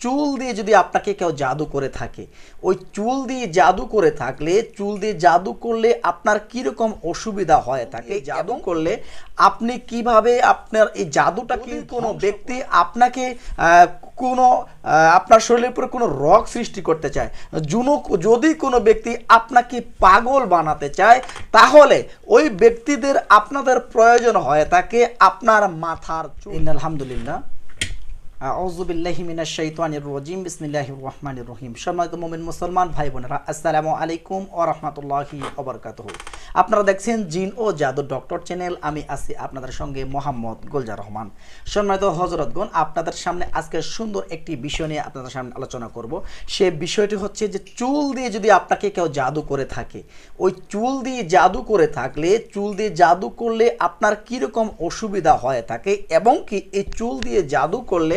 চুল দিয়ে যদি আপনাকে কেউ জাদু করে থাকে ওই চুল দিয়ে জাদু করে থাকলে চুল দিয়ে জাদু করলে আপনার কীরকম অসুবিধা হয় থাকে জাদু করলে আপনি কীভাবে আপনার এই জাদুটা কি কোনো ব্যক্তি আপনাকে কোনো আপনার শরীরের উপরে কোনো রোগ সৃষ্টি করতে চায়? জুনু যদি কোনো ব্যক্তি আপনাকে পাগল বানাতে চায় তাহলে ওই ব্যক্তিদের আপনাদের প্রয়োজন হয়ে থাকে আপনার মাথার চুল। আলহামদুলিল্লাহ রহিম। মুসলমান ভাই বোনেরা আপনারা দেখছেন জিন ও জাদু ডক্টর চ্যানেল, আমি আছি আপনাদের সঙ্গে মোহাম্মদ গুলজার রহমান। সম্মানিত হযরতগণ, আপনাদের সামনে আজকে সুন্দর একটি বিষয় নিয়ে আপনাদের সামনে আলোচনা করব। সে বিষয়টি হচ্ছে যে, চুল দিয়ে যদি আপনাকে কেউ জাদু করে থাকে, ওই চুল দিয়ে জাদু করে থাকলে, চুল দিয়ে জাদু করলে আপনার কীরকম অসুবিধা হয়ে থাকে এবং কি এই চুল দিয়ে জাদু করলে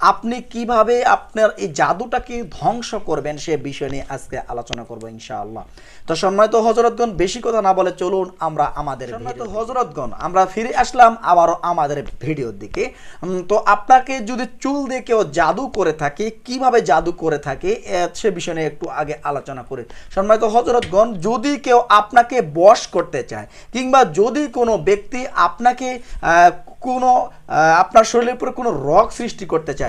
আপনি কীভাবে আপনার এই জাদুটাকে ধ্বংস করবেন সে বিষয় নিয়ে আজকে আলোচনা করব ইনশাআল্লাহ। তো সম্মানিত হজরতগণ বেশি কথা না বলে চলুন আমরা আমাদের সম্মানিত হজরতগণ আমরা ফিরে আসলাম আবারও আমাদের ভিডিওর দিকে। তো আপনাকে যদি চুল দিয়ে কেউ জাদু করে থাকে কীভাবে জাদু করে থাকে সে বিষয় নিয়ে একটু আগে আলোচনা করি। সম্মানিত হজরতগণ যদি কেউ আপনাকে বশ করতে চায় কিংবা যদি কোনো ব্যক্তি আপনাকে আহ, কোনো আপনার শরীরের উপরে কোনো রোগ সৃষ্টি করতে চায়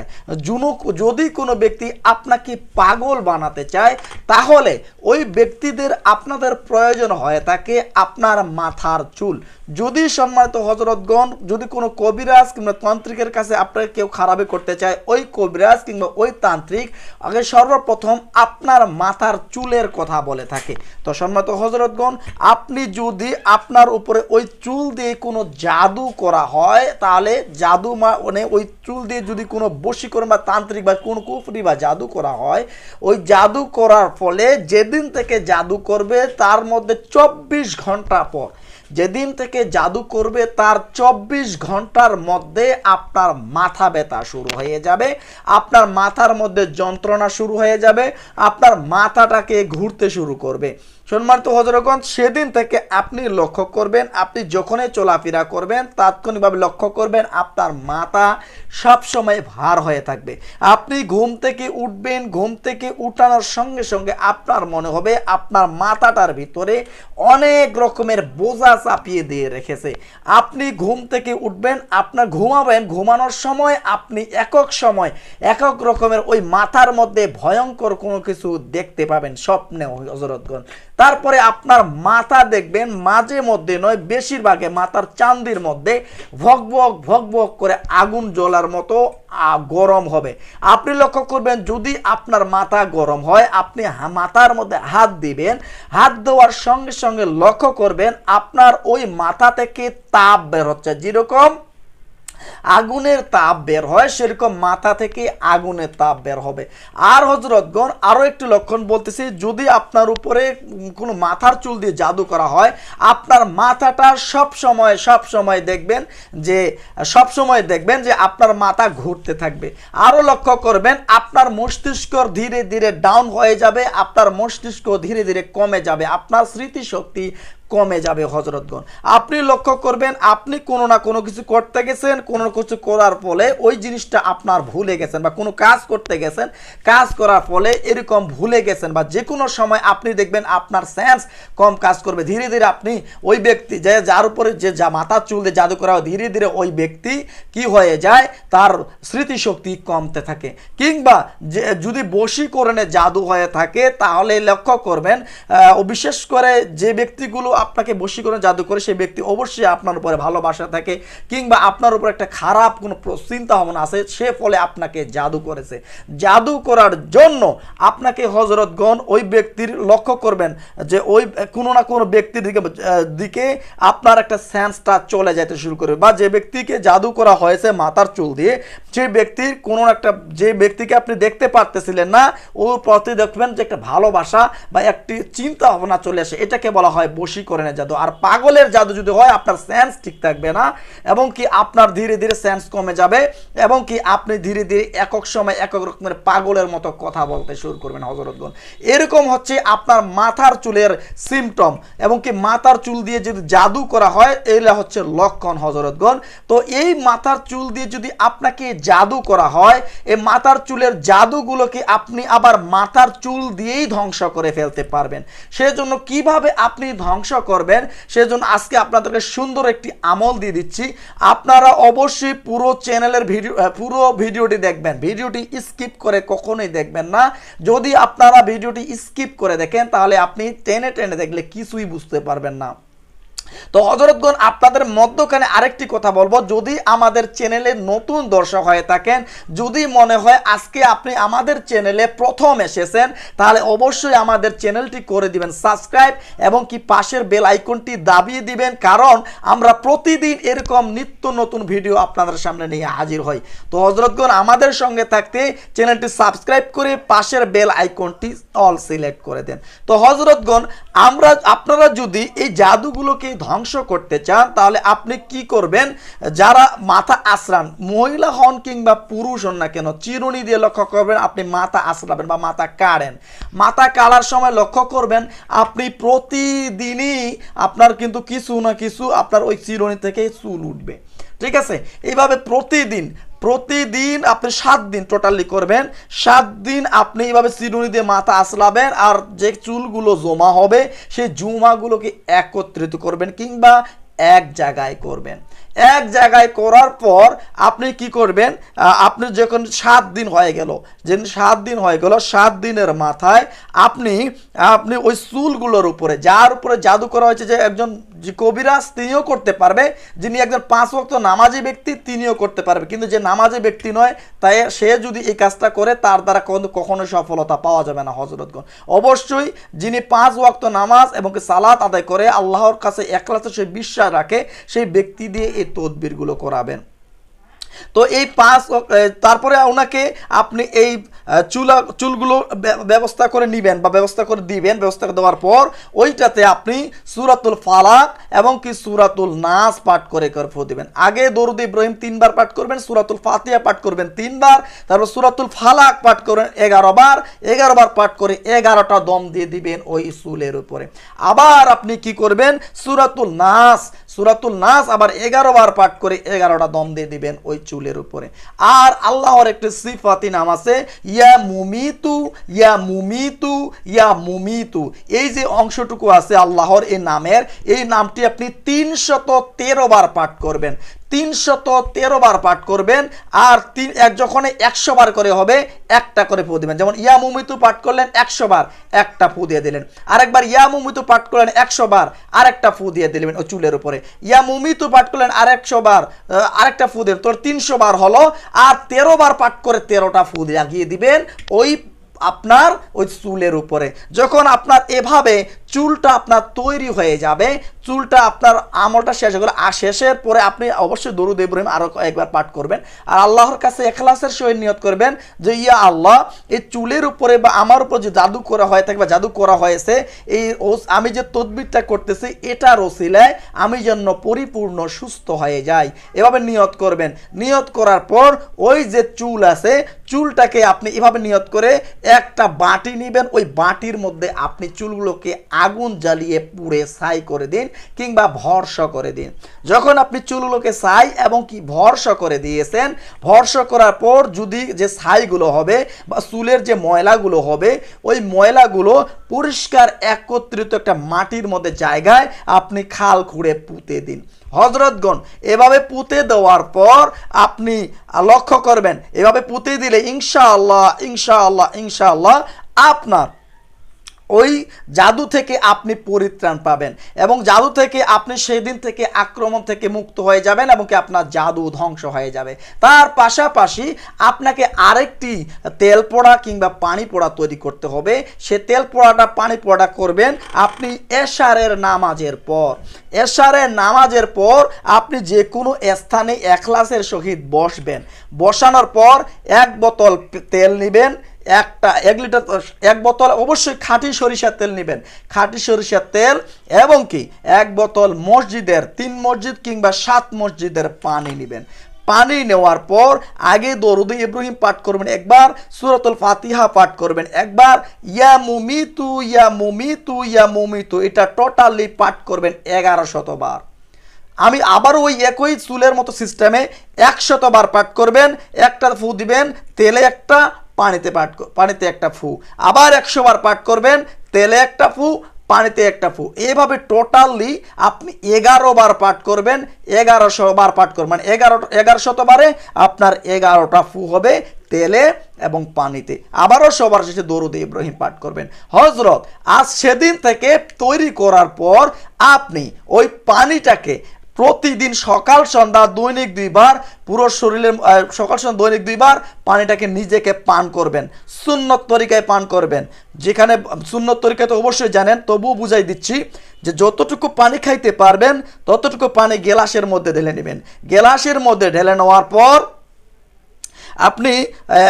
জুনুক যদি কোনো ব্যক্তি আপনাকে পাগল বানাতে চায়, তাহলে ওই ব্যক্তিদের আপনাদের প্রয়োজন হয়ে থাকে আপনার মাথার চুল। যদি সম্মানিত হজরতগণ, যদি কোনো কবিরাজ কিংবা তান্ত্রিকের কাছে আপনাকে কেউ খারাপি করতে চায়, ওই কবিরাজ কিংবা ওই তান্ত্রিক আগে সর্বপ্রথম আপনার মাথার চুলের কথা বলে থাকে। তো সম্মানিত হজরতগণ, আপনি যদি আপনার উপরে ওই চুল দিয়ে কোনো জাদু করা হয়, তাহলে জাদু মানে ওই চুল দিয়ে যদি কোনো বশীকরণ বা তান্ত্রিক বা কোন কুফরি বা জাদু করা হয়, ওই জাদু করার ফলে যেদিন থেকে জাদু করবে, তার মধ্যে চব্বিশ ঘণ্টা পর যেদিন থেকে জাদু করবে তার চব্বিশ ঘণ্টার মধ্যে আপনার মাথা ব্যথা শুরু হয়ে যাবে, আপনার মাথার মধ্যে যন্ত্রণা শুরু হয়ে যাবে, আপনার মাথাটাকে ঘুরতে শুরু করবে। সম্মানিত হজরগঞ্জ সেদিন থেকে আপনি লক্ষ্য করবেন, আপনি যখনই চলাফেরা করবেন, তাৎক্ষণিকভাবে লক্ষ্য করবেন আপনার মাথা সবসময় ভার হয়ে থাকবে। আপনি ঘুম থেকে উঠবেন, ঘুম থেকে উঠানোর সঙ্গে সঙ্গে আপনার মনে হবে আপনার মাথাটার ভিতরে অনেক রকমের বোঝা চাপিয়ে দিয়ে রেখেছে। আপনি ঘুম থেকে উঠবেন, আপনার ঘুমাবেন, ঘুমানোর সময় আপনি একক সময়, একক রকমের ওই মাথার মধ্যে ভয়ঙ্কর কোনো কিছু দেখতে পাবেন, স্বপ্নে হজরতগণ তারপরে আপনার মাথা দেখবেন মাঝে মধ্যে নয়, বেশিরভাগে মাথার চান্দির মধ্যে ভকভক ভকভক করে আগুন জ্বলার মতো গরম হবে। আপনি লক্ষ্য করবেন, যদি আপনার মাথা গরম হয়, আপনি মাথার মধ্যে হাত দিবেন, হাত দেওয়ার সঙ্গে সঙ্গে লক্ষ্য করবেন, আপনার ওই মাথা থেকে তাপ বের হচ্ছে। যেরকম আগুনের তাপ বের হয়, সেরকম মাথা থেকে আগুনের তাপ বের হবে। আর হজরতগণ আরও একটি লক্ষণ বলতেছি, যদি আপনার উপরে কোনো মাথার চুল দিয়ে জাদু করা হয়, আপনার মাথাটা সব সময় সব সময় দেখবেন যে, সব সময় দেখবেন যে আপনার মাথা ঘুরতে থাকবে। আরও লক্ষ্য করবেন, আপনার মস্তিষ্ক ধীরে ধীরে ডাউন হয়ে যাবে, আপনার মস্তিষ্ক ধীরে ধীরে কমে যাবে। আপনার স্মৃতিশক্তি কমে যাবে হজরতগণ আপনি লক্ষ্য করবেন, আপনি কোনো না কোনো কিছু করতে গেছেন, কোনো কিছু করার ফলে ওই জিনিসটা আপনার ভুলে গেছেন বা কোনো কাজ করতে গেছেন, কাজ করার ফলে এরকম ভুলে গেছেন বা যে কোনো সময় আপনি দেখবেন আপনার সেন্স কম কাজ করবে। ধীরে ধীরে আপনি ওই ব্যক্তি যে যার উপরে যে যা মাথার চুল দিয়ে জাদু করা ধীরে ধীরে ওই ব্যক্তি কি হয়ে যায়? তার স্মৃতিশক্তি কমতে থাকে। কিংবা যে যদি বশীকরণে জাদু হয়ে থাকে, তাহলে লক্ষ্য করবেন বিশেষ করে যে ব্যক্তিগুলো আপনাকে বশীকরণ জাদু করে সেই ব্যক্তি অবশ্যই আপনার উপরে ভালোবাসা থাকে কিংবা আপনার উপর একটা খারাপ কোনো চিন্তা ভাবনা আছে, সে ফলে আপনাকে জাদু করেছে। জাদু করার জন্য আপনাকে হজরতগণ ওই ব্যক্তির লক্ষ্য করবেন যে ওই কোনো না কোনো ব্যক্তির দিকে দিকে আপনার একটা সেন্সটা চলে যেতে শুরু করবে বা যে ব্যক্তিকে জাদু করা হয়েছে মাথার চুল দিয়ে সেই ব্যক্তির কোনো একটা, যে ব্যক্তিকে আপনি দেখতে পারতেছিলেন না, ওর প্রতি দেখবেন যে একটা ভালোবাসা বা একটি চিন্তা ভাবনা চলে আসে। এটাকে বলা হয় বশীকরণ বশীকরণের জাদু। আর পাগলের জাদু যদি হয়, আপনার সেন্স ঠিক থাকবে না, এবং কি আপনার ধীরে ধীরে সেন্স কমে যাবে, এবং কি আপনি ধীরে ধীরে একক সময় একক রকমের পাগলের মতো কথা বলতে শুরু করবেন হজরতগণ এরকম হচ্ছে আপনার মাথার চুলের সিমটম এবং কি মাথার চুল দিয়ে যদি জাদু করা হয়, এগুলা হচ্ছে লক্ষণ হজরতগণ তো এই মাথার চুল দিয়ে যদি আপনাকে জাদু করা হয়, এই মাথার চুলের জাদুগুলোকে আপনি আবার মাথার চুল দিয়েই ধ্বংস করে ফেলতে পারবেন। সেজন্য কীভাবে আপনি ধ্বংস করবেন। সেজন্য আজকে আপনাদেরকে সুন্দর একটি আমল দিয়ে দিচ্ছি। আপনারা অবশ্যই পুরো চ্যানেলের ভিডিও পুরো ভিডিওটি দেখবেন। ভিডিওটি স্কিপ করে কখনোই দেখবেন না। যদি আপনারা ভিডিওটি স্কিপ করে দেখেন, তাহলে আপনি টেনে টেনে দেখলে কিছুই বুঝতে পারবেন না। তো হজরতগণ আপনাদের মধ্যখানে আরেকটি কথা বলব। যদি আমাদের চ্যানেলে নতুন দর্শক হয়ে থাকেন, যদি মনে হয় আজকে আপনি আমাদের চ্যানেলে প্রথম এসেছেন, তাহলে অবশ্যই আমাদের চ্যানেলটি করে দিবেন সাবস্ক্রাইব এবং কি পাশের বেল আইকনটি দাবিয়ে দিবেন, কারণ আমরা প্রতিদিন এরকম নিত্য নতুন ভিডিও আপনাদের সামনে নিয়ে হাজির হই। তো হজরতগণ আমাদের সঙ্গে থাকতে চ্যানেলটি সাবস্ক্রাইব করে পাশের বেল আইকনটি অল সিলেক্ট করে দেন। তো হজরতগণ আমরা, আপনারা যদি এই জাদুগুলোকে ধ্বংস করতে চান, তাহলে আপনি কি করবেন? যারা মাথা আশ্রান মহিলা হন কিংবা পুরুষ হন না কেন, চিরুনি দিয়ে লক্ষ্য করবেন আপনি মাথা আশ্রাবেন বা মাথা কাড়েন। মাথা কাড়ার সময় লক্ষ্য করবেন, আপনি প্রতিদিনই আপনার কিন্তু কিছু না কিছু আপনার ওই চিরুনি থেকে চুল উঠবে। ঠিক আছে? এইভাবে প্রতিদিন প্রতিদিন আপনি সাত দিন টোটালি করবেন। সাত দিন আপনি এইভাবে চিরুনি দিয়ে মাথা আসলাবেন আর যে চুলগুলো জমা হবে, সেই জুমাগুলোকে একত্রিত করবেন কিংবা এক জায়গায় করবেন। এক জায়গায় করার পর আপনি কি করবেন? আপনি যখন সাত দিন হয়ে গেল যে সাত দিন হয়ে গেল, সাত দিনের মাথায় আপনি আপনি ওই চুলগুলোর উপরে, যার উপরে জাদু করা হয়েছে যে একজন কবিরাজ, তিনিও করতে পারবে। যিনি একজন পাঁচ ওয়াক্ত নামাজি ব্যক্তি, তিনিও করতে পারবে। কিন্তু যে নামাজি ব্যক্তি নয়, তাই সে যদি এই কাজটা করে, তার দ্বারা কখনো সফলতা পাওয়া যাবে না হজরতগণ অবশ্যই যিনি পাঁচ ওয়াক্ত নামাজ এবং সালাত আদায় করে, আল্লাহর কাছে একলাসে সে বিশ্বাস রাখে, সেই ব্যক্তি দিয়ে এই তদবিরগুলো করাবেন। তো এই পাঁচ তারপরে ওনাকে আপনি এই চুলা, চুলগুলো ব্যবস্থা করে নিবেন বা ব্যবস্থা করে দিবেন। ব্যবস্থা করে দেওয়ার পর ওইটাতে আপনি সুরাতুল ফালাক এবং কি সুরাতুল নাস পাঠ করে করে ফু দিবেন। আগে দরুদ ইব্রাহিম তিনবার পাঠ করবেন, সুরাতুল ফাতিয়া পাঠ করবেন তিনবার, তারপর সুরাতুল ফালাক পাঠ করবেন এগারো বার এগারো বার পাঠ করে এগারোটা দম দিয়ে দিবেন ওই চুলের উপরে। আবার আপনি কি করবেন? সুরাতুল নাস সুরাতুল নাস আবার এগারো বার পাঠ করে এগারোটা দম দিয়ে দিবেন ওই চুলের উপরে। আর আল্লাহর একটি সিফাতি নাম আছে, ইয়া মুমিতু ইয়া মুমিতু ইয়া মুমিতু। এই যে অংশটুকু আছে আল্লাহর এই নামের, এই নামটি আপনি তিনশত তেরো বার পাঠ করবেন। তিনশত তেরো বার পাঠ করবেন, আর তিন এক যখন একশো বার করে হবে, একটা করে ফু দিবেন। যেমন, ইয়া মুমিতু পাঠ করলেন একশো বার, একটা ফু দিয়ে দিলেন। আরেকবার, ইয়া মুমিতু পাঠ করলেন একশো বার, আরেকটা ফু দিয়ে দিলেন ওই চুলের উপরে। ইয়া মুমিতু পাঠ করলেন আর একশো বার আরেকটা ফু দিলেন। তোর তিনশো বার হলো, আর তেরো বার পাঠ করে তেরোটা ফু লাগিয়ে দিবেন ওই আপনার ওই চুলের উপরে। যখন আপনার এভাবে চুলটা আপনার তৈরি হয়ে যাবে, চুলটা আপনার আমলটা শেষ হয়ে আর শেষের পরে আপনি অবশ্যই দরুদ ইব্রাহিম আরও একবার পাঠ করবেন। আর আল্লাহর কাছে এখলাসের সহিত নিয়ত করবেন যে, ইয়া আল্লাহ, এই চুলের উপরে বা আমার উপর যে জাদু করা হয়ে থাকে বা জাদু করা হয়েছে, এই আমি যে তদবিরটা করতেছি, এটার ওসিলায় আমি যেন পরিপূর্ণ সুস্থ হয়ে যাই। এভাবে নিয়ত করবেন। নিয়ত করার পর ওই যে চুল আছে, চুলটাকে আপনি এভাবে নিয়ত করে একটা বাটি নেবেন, ওই বাটির মধ্যে আপনি চুলগুলোকে আগুন জ্বালিয়ে পুড়ে ছাই করে দিন কিংবা ভরস করে দিন। যখন আপনি চুলগুলোকে ছাই এবং কি ভরস করে দিয়েছেন, ভরস করার পর যদি যে ছাইগুলো হবে বা চুলের যে ময়লাগুলো হবে, ওই ময়লাগুলো পরিষ্কার একত্রিত একটা মাটির মধ্যে জায়গায় আপনি খাল খুঁড়ে পুঁতে দিন। হজরতগণ এভাবে পুঁতে দেওয়ার পর আপনি লক্ষ্য করবেন, এভাবে পুঁতে দিলে ইনশাআল্লাহ ইনশাআল্লাহ ইনশাআল্লাহ আপনার ওই জাদু থেকে আপনি পরিত্রাণ পাবেন এবং জাদু থেকে আপনি সেদিন থেকে আক্রমণ থেকে মুক্ত হয়ে যাবেন এবং কি আপনার জাদু ধ্বংস হয়ে যাবে। তার পাশাপাশি আপনাকে আরেকটি তেল পোড়া কিংবা পানি পোড়া তৈরি করতে হবে। সে তেল পোড়াটা, পানি পোড়াটা করবেন আপনি এশারের নামাজের পর। এশারের নামাজের পর আপনি যে কোনো স্থানে এখলাসের সহিত বসবেন। বসানোর পর এক বোতল তেল নেবেন একটা, এক লিটার এক বোতল অবশ্যই খাঁটি সরিষার তেল নেবেন। খাঁটি সরিষার তেল এবং কি, এক বোতল মসজিদের, তিন মসজিদ কিংবা সাত মসজিদের পানি নেবেন। পানি নেওয়ার পর আগে দরুদ ইব্রাহিম পাঠ করবেন একবার, সুরতুল ফাতিহা পাঠ করবেন একবার। ইয়া মুমিতু ইয়া মুমিতু ইয়া মুমিতু, এটা টোটালি পাঠ করবেন এগারো শতবার আমি আবার ওই একই চুলের মতো সিস্টেমে একশতবার পাঠ করবেন, একটা ফু দিবেন, তেলে একটা পানিতে পাঠ পানিতে একটা ফু। আবার একশো বার পাঠ করবেন, তেলে একটা ফু, পানিতে একটা ফু। এভাবে টোটালি আপনি এগারো বার পাঠ করবেন, এগারোশো বার পাঠ করবেন। মানে এগারো এগারো শতবারে আপনার এগারোটা ফু হবে তেলে এবং পানিতে। আবারও সবার শেষে দরুদ ইব্রাহিম পাঠ করবেন। হজরত আজ সেদিন থেকে তৈরি করার পর আপনি ওই পানিটাকে প্রতিদিন সকাল সন্ধ্যা দৈনিক দুইবার, পুরো শরীরের সকাল সন্ধ্যা দৈনিক দুইবার পানিটাকে নিজেকে পান করবেন, সুন্নত তরিকায় পান করবেন। যেখানে, সুন্নত তরিকায় তো অবশ্যই জানেন, তবুও বুঝাই দিচ্ছি যে যতটুকু পানি খাইতে পারবেন, ততটুকু পানি গেলাসের মধ্যে ঢেলে নেবেন। গেলাসের মধ্যে ঢেলে নেওয়ার পর আপনি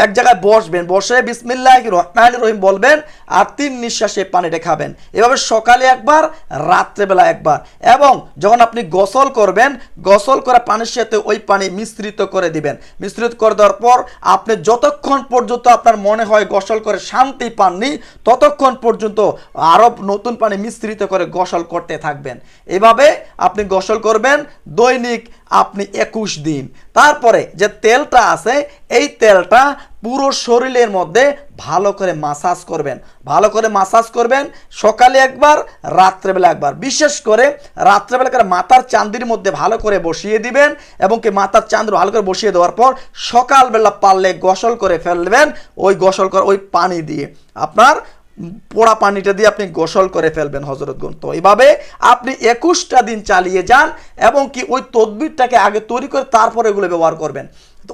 এক জায়গায় বসবেন, বসে বিসমিল্লাহ রহমান রহিম বলবেন, আর তিন নিঃশ্বাসে পানিটা খাবেন। এভাবে সকালে একবার, রাত্রেবেলা একবার। এবং যখন আপনি গোসল করবেন, গোসল করা পানির সাথে ওই পানি মিশ্রিত করে দিবেন। মিশ্রিত করে দেওয়ার পর আপনি যতক্ষণ পর্যন্ত আপনার মনে হয় গোসল করে শান্তি পাননি, ততক্ষণ পর্যন্ত আরও নতুন পানি মিশ্রিত করে গোসল করতে থাকবেন। এভাবে আপনি গোসল করবেন, দৈনিক আপনি একুশ দিন। তারপরে যে তেলটা আছে, এই তেলটা পুরো শরীরের মধ্যে ভালো করে মাসাজ করবেন। ভালো করে মাসাজ করবেন, সকালে একবার, রাত্রেবেলা একবার। বিশেষ করে রাত্রেবেলা করে মাথার চান্দির মধ্যে ভালো করে বসিয়ে দিবেন এবং কি মাথার চান্দ ভালো করে বসিয়ে দেওয়ার পর সকালবেলা পারলে গোসল করে ফেলবেন, ওই গোসল করে, ওই পানি দিয়ে। আপনার পোড়া পানিটা দিয়ে আপনি গোসল করে ফেলবেন হজরতগণ তো এইভাবে আপনি একুশটা দিন চালিয়ে যান এবং কি ওই তদবিরটাকে আগে তৈরি করে তারপরে এগুলো ব্যবহার করবেন।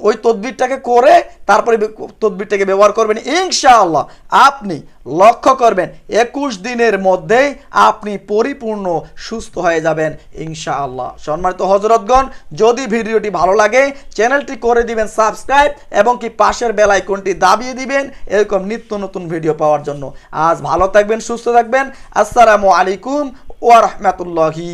ওই তদবিরটাকে করে তারপরে তদবিরটাকে ব্যবহার করবেন। ইনশাআল্লাহ আপনি লক্ষ্য করবেন, একুশ দিনের মধ্যেই আপনি পরিপূর্ণ সুস্থ হয়ে যাবেন ইনশাআল্লাহ। সম্মানিত হজরতগণ, যদি ভিডিওটি ভালো লাগে, চ্যানেলটি করে দিবেন সাবস্ক্রাইব এবং কি পাশের বেল আইকনটি দাবিয়ে দিবেন, এরকম নিত্য নতুন ভিডিও পাওয়ার জন্য। আজ ভালো থাকবেন, সুস্থ থাকবেন। আসসালামু আলাইকুম ওয়া রাহমাতুল্লাহি